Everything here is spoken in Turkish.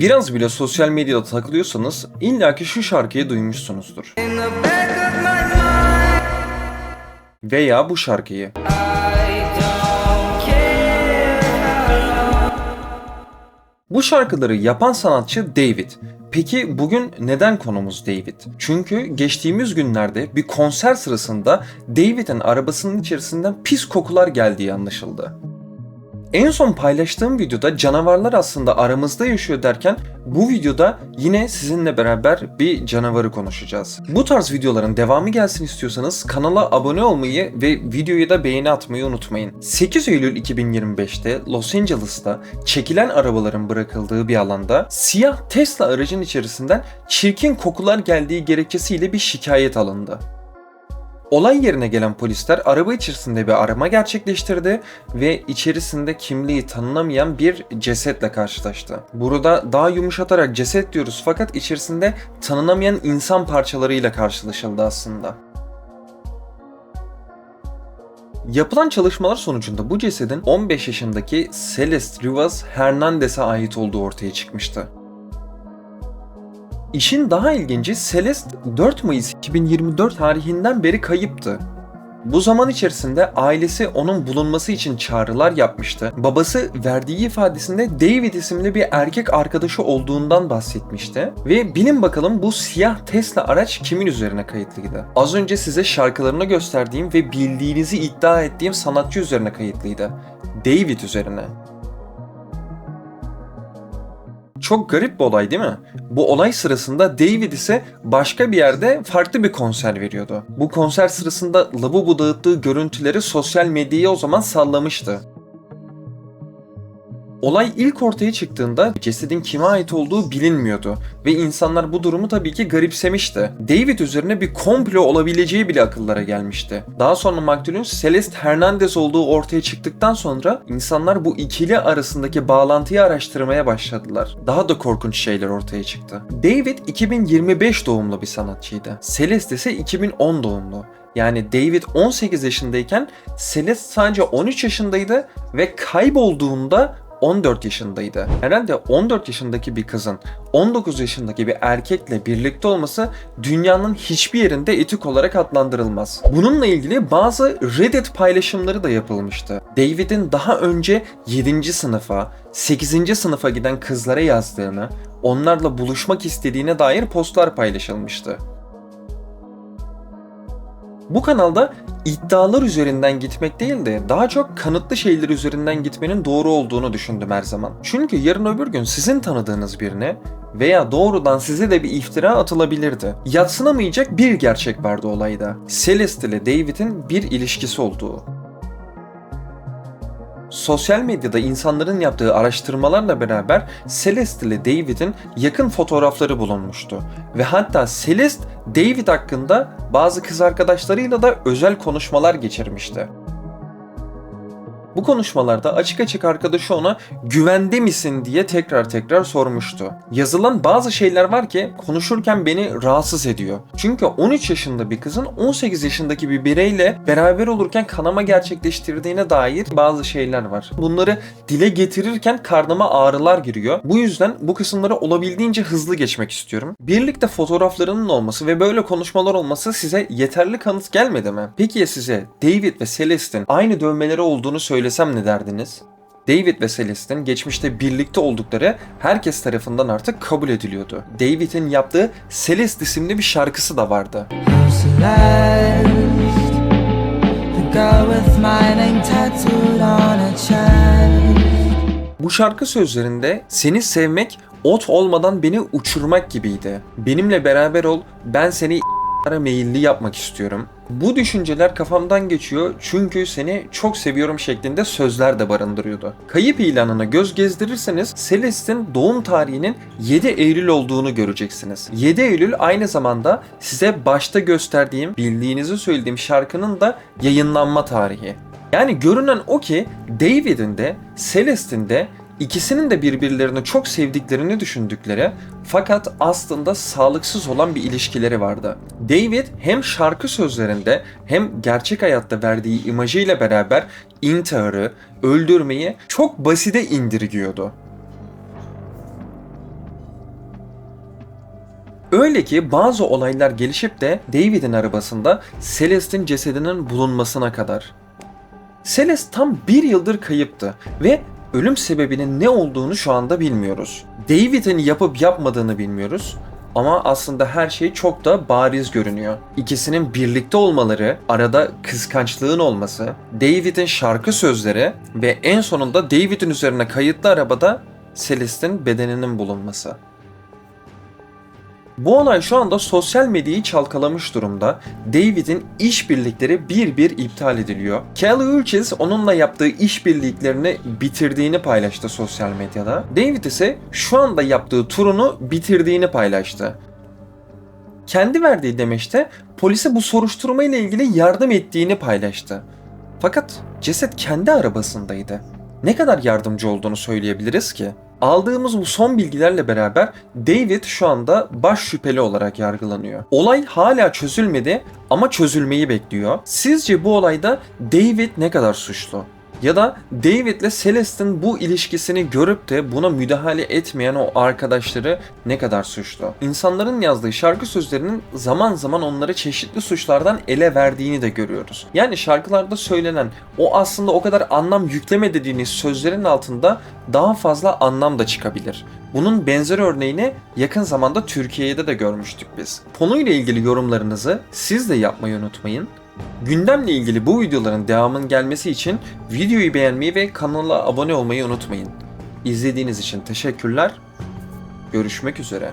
Biraz bile sosyal medyada takılıyorsanız illaki şu şarkıyı duymuşsunuzdur. Veya bu şarkıyı. Bu şarkıları yapan sanatçı David. Peki bugün neden konumuz David? Çünkü geçtiğimiz günlerde bir konser sırasında David'in arabasının içerisinden pis kokular geldiği anlaşıldı. En son paylaştığım videoda canavarlar aslında aramızda yaşıyor derken bu videoda yine sizinle beraber bir canavarı konuşacağız. Bu tarz videoların devamı gelsin istiyorsanız kanala abone olmayı ve videoya da beğeni atmayı unutmayın. 8 Eylül 2025'te Los Angeles'ta çekilen arabaların bırakıldığı bir alanda siyah Tesla aracın içerisinden çirkin kokular geldiği gerekçesiyle bir şikayet alındı. Olay yerine gelen polisler araba içerisinde bir arama gerçekleştirdi ve içerisinde kimliği tanınamayan bir cesetle karşılaştı. Burada daha yumuşatarak ceset diyoruz fakat içerisinde tanınamayan insan parçalarıyla karşılaşıldı aslında. Yapılan çalışmalar sonucunda bu cesedin 15 yaşındaki Celeste Rivas Hernandez'e ait olduğu ortaya çıkmıştı. İşin daha ilginci Celeste 4 Mayıs 2024 tarihinden beri kayıptı. Bu zaman içerisinde ailesi onun bulunması için çağrılar yapmıştı. Babası verdiği ifadesinde David isimli bir erkek arkadaşı olduğundan bahsetmişti. Ve bilin bakalım bu siyah Tesla araç kimin üzerine kayıtlıydı? Az önce size şarkılarını gösterdiğim ve bildiğinizi iddia ettiğim sanatçı üzerine kayıtlıydı. David üzerine. Çok garip bir olay değil mi? Bu olay sırasında David ise başka bir yerde farklı bir konser veriyordu. Bu konser sırasında lavabo dağıttığı görüntüleri sosyal medyaya o zaman sallamıştı. Olay ilk ortaya çıktığında cesedin kime ait olduğu bilinmiyordu ve insanlar bu durumu tabii ki garipsemişti. David üzerine bir komplo olabileceği bile akıllara gelmişti. Daha sonra maktulün Celeste Hernandez olduğu ortaya çıktıktan sonra insanlar bu ikili arasındaki bağlantıyı araştırmaya başladılar. Daha da korkunç şeyler ortaya çıktı. David 2025 doğumlu bir sanatçıydı. Celeste ise 2010 doğumlu. Yani David 18 yaşındayken Celeste sadece 13 yaşındaydı ve kaybolduğunda 14 yaşındaydı. Herhalde 14 yaşındaki bir kızın 19 yaşındaki bir erkekle birlikte olması dünyanın hiçbir yerinde etik olarak adlandırılmaz. Bununla ilgili bazı Reddit paylaşımları da yapılmıştı. David'in daha önce 7. sınıfa, 8. sınıfa giden kızlara yazdığını, onlarla buluşmak istediğine dair postlar paylaşılmıştı. Bu kanalda iddialar üzerinden gitmek değil de daha çok kanıtlı şeyler üzerinden gitmenin doğru olduğunu düşündüm her zaman. Çünkü yarın öbür gün sizin tanıdığınız birine veya doğrudan size de bir iftira atılabilirdi. Yatsınamayacak bir gerçek vardı olayda. Celeste ile David'in bir ilişkisi olduğu. Sosyal medyada insanların yaptığı araştırmalarla beraber Celeste ile David'in yakın fotoğrafları bulunmuştu. Ve hatta Celeste, David hakkında bazı kız arkadaşlarıyla da özel konuşmalar geçirmişti. Bu konuşmalarda açık açık arkadaşı ona güvende misin diye tekrar tekrar sormuştu. Yazılan bazı şeyler var ki konuşurken beni rahatsız ediyor. Çünkü 13 yaşında bir kızın 18 yaşındaki bir bireyle beraber olurken kanama gerçekleştirdiğine dair bazı şeyler var. Bunları dile getirirken karnıma ağrılar giriyor. Bu yüzden bu kısımları olabildiğince hızlı geçmek istiyorum. Birlikte fotoğraflarının olması ve böyle konuşmalar olması size yeterli kanıt gelmedi mi? Peki ya size David ve Celeste'in aynı dövmeleri olduğunu söylesem ne derdiniz? David ve Celeste'in geçmişte birlikte oldukları herkes tarafından artık kabul ediliyordu. David'in yaptığı Celeste isimli bir şarkısı da vardı. Bu şarkı sözlerinde seni sevmek ot olmadan beni uçurmak gibiydi. Benimle beraber ol, ben seni ara meyilli yapmak istiyorum. Bu düşünceler kafamdan geçiyor çünkü seni çok seviyorum şeklinde sözler de barındırıyordu. Kayıp ilanına göz gezdirirseniz Celeste'in doğum tarihinin 7 Eylül olduğunu göreceksiniz. 7 Eylül aynı zamanda size başta gösterdiğim, bildiğinizi söylediğim şarkının da yayınlanma tarihi. Yani görünen o ki David'in de Celeste'in de İkisinin de birbirlerini çok sevdiklerini düşündükleri fakat aslında sağlıksız olan bir ilişkileri vardı. David hem şarkı sözlerinde hem gerçek hayatta verdiği imajıyla beraber intiharı, öldürmeyi çok basite indirgiyordu. Öyle ki bazı olaylar gelişip de David'in arabasında Celeste'in cesedinin bulunmasına kadar. Celeste tam bir yıldır kayıptı ve ölüm sebebinin ne olduğunu şu anda bilmiyoruz. David'in yapıp yapmadığını bilmiyoruz ama aslında her şey çok da bariz görünüyor. İkisinin birlikte olmaları, arada kıskançlığın olması, David'in şarkı sözleri ve en sonunda David'in üzerine kayıtlı arabada Celeste'in bedeninin bulunması. Bu olay şu anda sosyal medyayı çalkalamış durumda. David'in işbirlikleri bir bir iptal ediliyor. Kelly Uchis onunla yaptığı işbirliklerini bitirdiğini paylaştı sosyal medyada. David ise şu anda yaptığı turunu bitirdiğini paylaştı. Kendi verdiği demeçte polise bu soruşturma ile ilgili yardım ettiğini paylaştı. Fakat ceset kendi arabasındaydı. Ne kadar yardımcı olduğunu söyleyebiliriz ki? Aldığımız bu son bilgilerle beraber David şu anda baş şüpheli olarak yargılanıyor. Olay hala çözülmedi ama çözülmeyi bekliyor. Sizce bu olayda David ne kadar suçlu? Ya da David'le Celeste'in bu ilişkisini görüp de buna müdahale etmeyen o arkadaşları ne kadar suçlu? İnsanların yazdığı şarkı sözlerinin zaman zaman onları çeşitli suçlardan ele verdiğini de görüyoruz. Yani şarkılarda söylenen o aslında o kadar anlam yükleme dediğiniz sözlerin altında daha fazla anlam da çıkabilir. Bunun benzer örneğini yakın zamanda Türkiye'de de görmüştük biz. Konuyla ilgili yorumlarınızı siz de yapmayı unutmayın. Gündemle ilgili bu videoların devamının gelmesi için videoyu beğenmeyi ve kanala abone olmayı unutmayın. İzlediğiniz için teşekkürler. Görüşmek üzere.